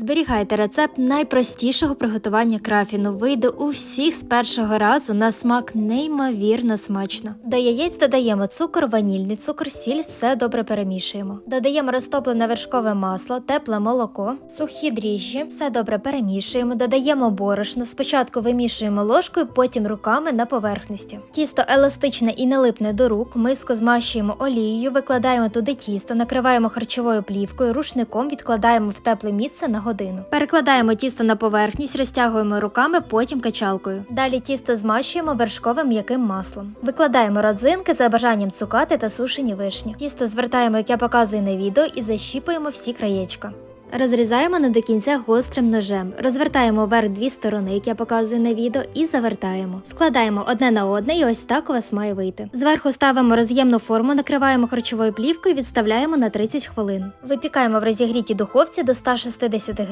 Зберігайте рецепт найпростішого приготування крафіну. Вийде у всіх з першого разу на смак неймовірно смачно. До яєць додаємо цукор, ванільний цукор, сіль, все добре перемішуємо. Додаємо розтоплене вершкове масло, тепле молоко, сухі дріжджі, все добре перемішуємо. Додаємо борошно. Спочатку вимішуємо ложкою, потім руками на поверхності. Тісто еластичне і не липне до рук. Миску змащуємо олією, викладаємо туди тісто, накриваємо харчовою плівкою, рушником відкладаємо в тепле місце на годину. Перекладаємо тісто на поверхність, розтягуємо руками, потім качалкою. Далі тісто змащуємо вершковим м'яким маслом. Викладаємо родзинки за бажанням цукати та сушені вишні. Тісто звертаємо, як я показую на відео, і защіпуємо всі краєчка. Розрізаємо не до кінця гострим ножем, розвертаємо вверх дві сторони, як я показую на відео, і завертаємо. Складаємо одне на одне, і ось так у вас має вийти. Зверху ставимо роз'ємну форму, накриваємо харчовою плівкою, і відставляємо на 30 хвилин. Випікаємо в розігрітій духовці до 160 градусів